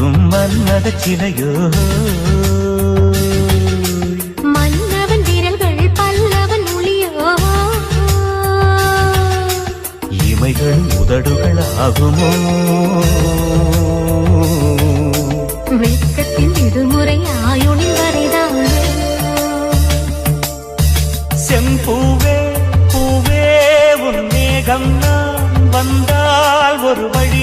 மன்மத சிலையோ? மன்னவன் விரல்கள் பல்லவன் ஒளியோ? இமைகள் உதடுகள் ஆகுமோ வெட்கத்தின் விடுமுறை ஆயுளில் வரைதான்? செம்பூவே பூவே உன் மேகம் நான் வந்தால் ஒரு வழி